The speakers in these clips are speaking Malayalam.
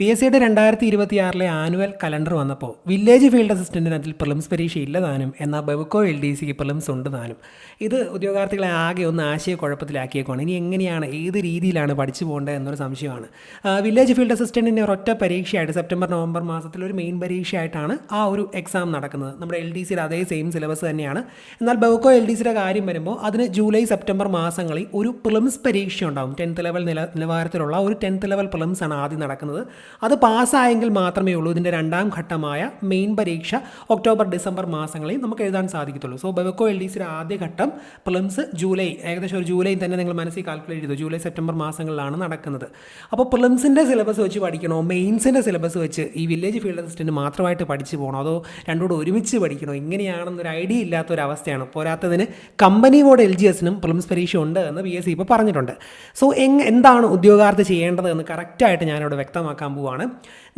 പി എസ് സിയുടെ രണ്ടായിരത്തി ഇരുപത്തി ആറിലെ ആനുവൽ കലണ്ടർ വന്നപ്പോൾ വില്ലേജ് ഫീൽഡ് അസിസ്റ്റന്റിന് അതിൽ പ്രിലിംസ് പരീക്ഷ ഇല്ല താനും എന്നാൽ ബെവക്കോ എൽ ഡി സിക്ക് പ്രിലിംസ് ഉണ്ട് താനും. ഇത് ഉദ്യോഗാർത്ഥികളെ ആകെ ഒന്ന് ആശയക്കുഴപ്പത്തിലാക്കിയേക്കാണ് ഇനി എങ്ങനെയാണ് ഏത് രീതിയിലാണ് പഠിച്ചു പോകേണ്ടത് എന്നൊരു സംശയമാണ്. വില്ലേജ് ഫീൽഡ് അസിസ്റ്റന്റിന്റെ ഒരൊറ്റ പരീക്ഷയായിട്ട് സെപ്റ്റംബർ നവംബർ മാസത്തിൽ ഒരു മെയിൻ പരീക്ഷയായിട്ടാണ് ആ ഒരു എക്സാം നടക്കുന്നത്. നമ്മുടെ എൽ ഡി സിയുടെ അതേ സെയിം സിലബസ് തന്നെയാണ്. എന്നാൽ ബെവക്കോ എൽ ഡി സിയുടെ കാര്യം വരുമ്പോൾ അതിന് ജൂലൈ സെപ്റ്റംബർ മാസങ്ങളിൽ ഒരു പ്രിലിംസ് പരീക്ഷ ഉണ്ടാകും ടെൻത്ത് ലെവൽ നില നിലവാരത്തിലുള്ള ഒരു ടെൻത്ത് ലെവൽ പ്രിലിംസ് ആണ് ആദ്യം നടക്കുന്നത്. അത് പാസ്സായെങ്കിൽ മാത്രമേ ഉള്ളൂ. ഇതിന്റെ രണ്ടാം ഘട്ടമായ മെയിൻ പരീക്ഷ ഒക്ടോബർ ഡിസംബർ മാസങ്ങളിൽ നമുക്ക് എഴുതാൻ സാധിക്കത്തുള്ളൂ. സോ ബെവക്കോ എൽ ഡി സിയുടെ ആദ്യ ഘട്ടം പ്രിലിംസ് ജൂലൈ ഏകദേശം ഒരു ജൂലൈ തന്നെ നിങ്ങൾ മനസ്സിൽ കാൽക്കുലേറ്റ് ചെയ്തു. ജൂലൈ സെപ്റ്റംബർ മാസങ്ങളിലാണ് നടക്കുന്നത്. അപ്പോൾ പ്രിലിംസിന്റെ സിലബസ് വെച്ച് പഠിക്കണോ? മെയിൻസിന്റെ സിലബസ് വെച്ച് ഈ വില്ലേജ് ഫീൽഡ് അസിസ്റ്റന്റ് മാത്രമായിട്ട് പഠിച്ചു പോകണോ? അതോ രണ്ടുകൂടെ ഒരുമിച്ച് പഠിക്കണോ? ഇങ്ങനെയാണെന്നൊരു ഐഡിയ ഇല്ലാത്ത ഒരു അവസ്ഥയാണ്. പോരാത്തതിന് കമ്പനി ബോർഡ് എൽ ജി എസിനും പ്രിലിംസ് പരീക്ഷ ഉണ്ട് എന്ന് പി എസ് സി ഇപ്പോൾ പറഞ്ഞിട്ടുണ്ട്. സോ എന്താണ് ഉദ്യോഗാർത്ഥി ചെയ്യേണ്ടത് എന്ന് കറക്റ്റായിട്ട് ഞാനിവിടെ വ്യക്തമാക്കാൻ പോവുകയാണ്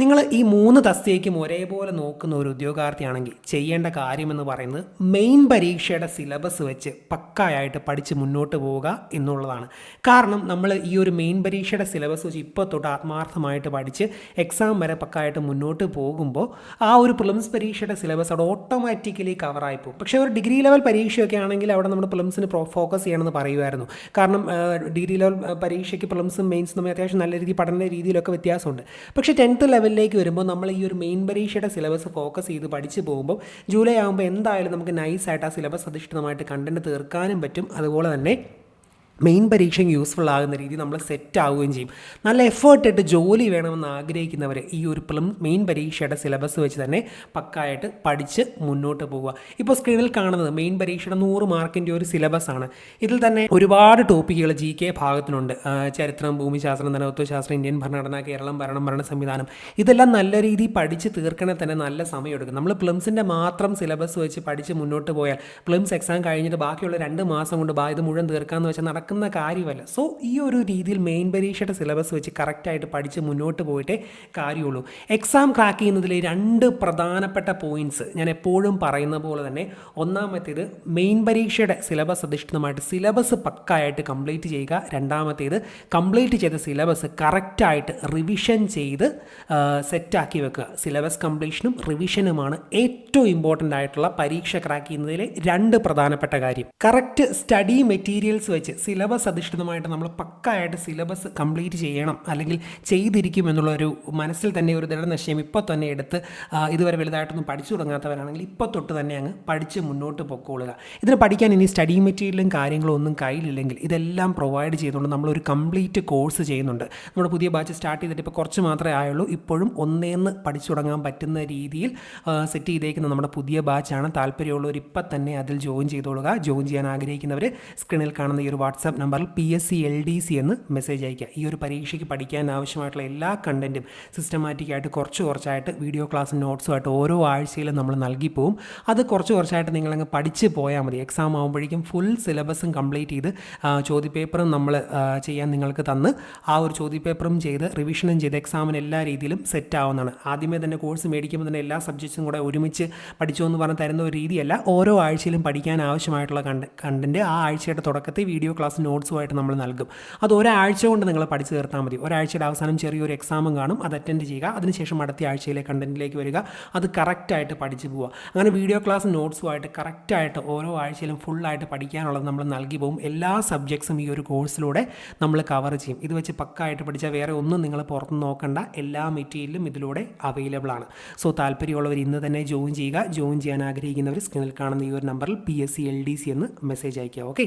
നിങ്ങൾ ഈ മൂന്ന് തസ്തികയ്ക്കും ഒരേപോലെ നോക്കുന്ന ഒരു ഉദ്യോഗാർത്ഥിയാണെങ്കിൽ ചെയ്യേണ്ട കാര്യമെന്ന് പറയുന്നത് മെയിൻ പരീക്ഷയുടെ സിലബസ് വെച്ച് പക്കായായിട്ട് പഠിച്ച് മുന്നോട്ട് പോവുക എന്നുള്ളതാണ്. കാരണം നമ്മൾ ഈ ഒരു മെയിൻ പരീക്ഷയുടെ സിലബസ് വെച്ച് ഇപ്പോൾ തൊട്ട് ആത്മാർത്ഥമായിട്ട് പഠിച്ച് എക്സാം വരെ പക്കായിട്ട് മുന്നോട്ട് പോകുമ്പോൾ ആ ഒരു പ്രിലിംസ് പരീക്ഷയുടെ സിലബസ് അവിടെ ഓട്ടോമാറ്റിക്കലി കവറായി പോകും. പക്ഷേ ഒരു ഡിഗ്രി ലെവൽ പരീക്ഷയൊക്കെ ആണെങ്കിൽ അവിടെ നമ്മൾ പ്രിലിംസിന് ഫോക്കസ് ചെയ്യണമെന്ന് പറയുമായിരുന്നു. കാരണം ഡിഗ്രി ലെവൽ പരീക്ഷയ്ക്ക് പ്രിലിംസും മെയിൻസും തമ്മിൽ അത്യാവശ്യം നല്ല രീതിയിൽ പഠന രീതിയിലൊക്കെ വ്യത്യാസമുണ്ട്. പക്ഷേ ടെൻത്ത് ലെവലിലേക്ക് വരുമ്പോൾ നമ്മൾ ഈ ഒരു മെയിൻ പരീക്ഷയുടെ സിലബസ് ഫോക്കസ് ചെയ്ത് പഠിച്ചു പോകുമ്പോൾ ജൂലൈ ആകുമ്പോൾ എന്തായാലും നമുക്ക് നൈസായിട്ട് ആ സിലബസ് അധിഷ്ഠിതമായിട്ട് കണ്ടന്റ് തീർക്കാനും പറ്റും. അതുപോലെ തന്നെ മെയിൻ പരീക്ഷയ്ക്ക് യൂസ്ഫുൾ ആകുന്ന രീതി നമ്മൾ സെറ്റ് ആവുകയും ചെയ്യും. നല്ല എഫേർട്ട് ഇട്ട് ജോലി വേണമെന്ന് ആഗ്രഹിക്കുന്നവർ ഈ ഒരു പ്ലം മെയിൻ പരീക്ഷയുടെ സിലബസ് വെച്ച് തന്നെ പക്കായിട്ട് പഠിച്ച് മുന്നോട്ട് പോവുക. ഇപ്പോൾ സ്ക്രീനിൽ കാണുന്നത് മെയിൻ പരീക്ഷയുടെ നൂറ് മാർക്കിന്റെ ഒരു സിലബസ് ആണ്. ഇതിൽ തന്നെ ഒരുപാട് ടോപ്പിക്കുകൾ ജി കെ ഭാഗത്തിനുണ്ട്. ചരിത്രം ഭൂമിശാസ്ത്രം ധനവത്വശാസ്ത്രം ഇന്ത്യൻ ഭരണഘടന കേരളം ഭരണം ഭരണ സംവിധാനം ഇതെല്ലാം നല്ല രീതിയിൽ പഠിച്ച് തീർക്കണേ തന്നെ നല്ല സമയമെടുക്കും നമ്മൾ പ്ലംസിന്റെ മാത്രം സിലബസ് വെച്ച് പഠിച്ച് മുന്നോട്ട് പോയാൽ പ്ലംസ് എക്സാം കഴിഞ്ഞിട്ട് ബാക്കിയുള്ള രണ്ട് മാസം കൊണ്ട് ബാ ഇത് മുഴുവൻ തീർക്കാമെന്ന് വെച്ചാൽ നടക്കുന്ന കാര്യമല്ല. സോ ഈ ഒരു രീതിയിൽ മെയിൻ പരീക്ഷയുടെ സിലബസ് വെച്ച് കറക്റ്റായിട്ട് പഠിച്ച് മുന്നോട്ട് പോയിട്ടേ കാര്യമുള്ളൂ. എക്സാം ക്രാക്ക് ചെയ്യുന്നതിലെ രണ്ട് പ്രധാനപ്പെട്ട പോയിന്റ്സ് ഞാൻ എപ്പോഴും പറയുന്ന പോലെ തന്നെ ഒന്നാമത്തേത് മെയിൻ പരീക്ഷയുടെ സിലബസ് അധിഷ്ഠിതമായിട്ട് സിലബസ് പക്കായിട്ട് കംപ്ലീറ്റ് ചെയ്യുക. രണ്ടാമത്തേത് കംപ്ലീറ്റ് ചെയ്ത സിലബസ് കറക്റ്റായിട്ട് റിവിഷൻ ചെയ്ത് സെറ്റാക്കി വെക്കുക. സിലബസ് കംപ്ലീഷനും റിവിഷനുമാണ് ഏറ്റവും ഇമ്പോർട്ടന്റ് ആയിട്ടുള്ള പരീക്ഷ ക്രാക്ക് ചെയ്യുന്നതിലെ രണ്ട് പ്രധാനപ്പെട്ട കാര്യം. കറക്റ്റ് സ്റ്റഡി മെറ്റീരിയൽസ് വെച്ച് സിലബസ് അധിഷ്ഠിതമായിട്ട് നമ്മൾ പക്കായിട്ട് സിലബസ് കംപ്ലീറ്റ് ചെയ്യണം അല്ലെങ്കിൽ ചെയ്തിരിക്കും എന്നുള്ള ഒരു മനസ്സിൽ തന്നെ ഒരു ദൃഢനിശ്ചയം ഇപ്പോൾ തന്നെ എടുത്ത് ഇതുവരെ വലുതായിട്ടൊന്നും പഠിച്ചു തുടങ്ങാത്തവരാണെങ്കിൽ ഇപ്പോൾ തൊട്ട് തന്നെ അങ്ങ് പഠിച്ച് മുന്നോട്ട് പൊക്കോളുക. ഇതിന് പഠിക്കാൻ ഇനി സ്റ്റഡി മെറ്റീരിയലും കാര്യങ്ങളും ഒന്നും കയ്യിലില്ലെങ്കിൽ ഇതെല്ലാം പ്രൊവൈഡ് ചെയ്തുകൊണ്ട് നമ്മളൊരു കംപ്ലീറ്റ് കോഴ്സ് ചെയ്യുന്നുണ്ട്. നമ്മുടെ പുതിയ ബാച്ച് സ്റ്റാർട്ട് ചെയ്തിട്ട് ഇപ്പോൾ കുറച്ച് മാത്രമേ ആയുള്ളൂ. ഇപ്പോഴും ഒന്നേന്ന് പഠിച്ചു തുടങ്ങാൻ പറ്റുന്ന രീതിയിൽ സെറ്റ് ചെയ്തേക്കുന്ന നമ്മുടെ പുതിയ ബാച്ചാണ് താല്പര്യമുള്ളവർ ഇപ്പം തന്നെ അതിൽ ജോയിൻ ചെയ്തോളുക. ജോയിൻ ചെയ്യാൻ ആഗ്രഹിക്കുന്നവർ സ്ക്രീനിൽ കാണുന്ന ഈ ഒരു വാട്സാപ്പ് നമ്പറിൽ P S C L D C എന്ന് മെസ്സേജ് അയയ്ക്കുക. ഈ ഒരു പരീക്ഷയ്ക്ക് പഠിക്കാൻ ആവശ്യമായിട്ടുള്ള എല്ലാ കണ്ടന്റും സിസ്റ്റമാറ്റിക്കായിട്ട് കുറച്ച് കുറച്ചായിട്ട് വീഡിയോ ക്ലാസ് നോട്ട്സുമായിട്ട് ഓരോ ആഴ്ചയിലും നമ്മൾ നൽകി പോവും. അത് കുറച്ച് കുറച്ചായിട്ട് നിങ്ങളങ്ങ് പഠിച്ച് പോയാൽ മതി. എക്സാം ആകുമ്പോഴേക്കും ഫുൾ സിലബസും കംപ്ലീറ്റ് ചെയ്ത് ചോദ്യപേപ്പറും നമ്മൾ ചെയ്യാൻ നിങ്ങൾക്ക് തന്ന് ആ ഒരു ചോദ്യപേപ്പറും ചെയ്ത് റിവിഷനും ചെയ്ത് എക്സാമിന് എല്ലാ രീതിയിലും സെറ്റ് ആവുന്നതാണ്. ആദ്യമേ തന്നെ കോഴ്സ് മേടിക്കുമ്പോൾ തന്നെ എല്ലാ സബ്ജക്ട്സും കൂടെ ഒരുമിച്ച് പഠിച്ചു എന്ന് പറഞ്ഞ് തരുന്ന ഒരു രീതിയല്ല. ഓരോ ആഴ്ചയിലും പഠിക്കാൻ ആവശ്യമായിട്ടുള്ള കണ്ട കണ്ടന്റ് ആ ആഴ്ചയുടെ തുടക്കത്തിൽ വീഡിയോ ക്ലാസ് നോട്ട്സുമായിട്ട് നമ്മൾ നൽകും. അത് ഒരാഴ്ച കൊണ്ട് നിങ്ങൾ പഠിച്ചു തീർത്താൽ മതി. ഒരാഴ്ചയുടെ അവസാനം ചെറിയൊരു എക്സാമും കാണും. അത് അറ്റൻഡ് ചെയ്യുക. അതിനുശേഷം അടുത്ത ആഴ്ചയിലെ കണ്ടന്റിലേക്ക് വരിക. അത് കറക്റ്റായിട്ട് പഠിച്ചു പോവുക. അങ്ങനെ വീഡിയോ ക്ലാസ് നോട്ട്സുമായിട്ട് കറക്റ്റായിട്ട് ഓരോ ആഴ്ചയിലും ഫുള്ളായിട്ട് പഠിക്കാനുള്ളത് നമ്മൾ നൽകി പോകും എല്ലാ സബ്ജക്ട്സും ഈ ഒരു കോഴ്സിലൂടെ നമ്മൾ കവർ ചെയ്യും. ഇത് വെച്ച് പക്കായിട്ട് പഠിച്ചാൽ വേറെ ഒന്നും നിങ്ങൾ പുറത്ത് നോക്കണ്ട. എല്ലാ മെറ്റീരിയലും ഇതിലൂടെ അവൈലബിൾ ആണ്. സോ താല്പര്യമുള്ളവർ ഇന്ന് തന്നെ ജോയിൻ ചെയ്യുക. ജോയിൻ ചെയ്യാൻ ആഗ്രഹിക്കുന്നവർ സ്ക്രീനിൽ കാണുന്ന ഈ ഒരു നമ്പറിൽ P S C L D C എന്ന് മെസ്സേജ് അയയ്ക്കുക. ഓക്കെ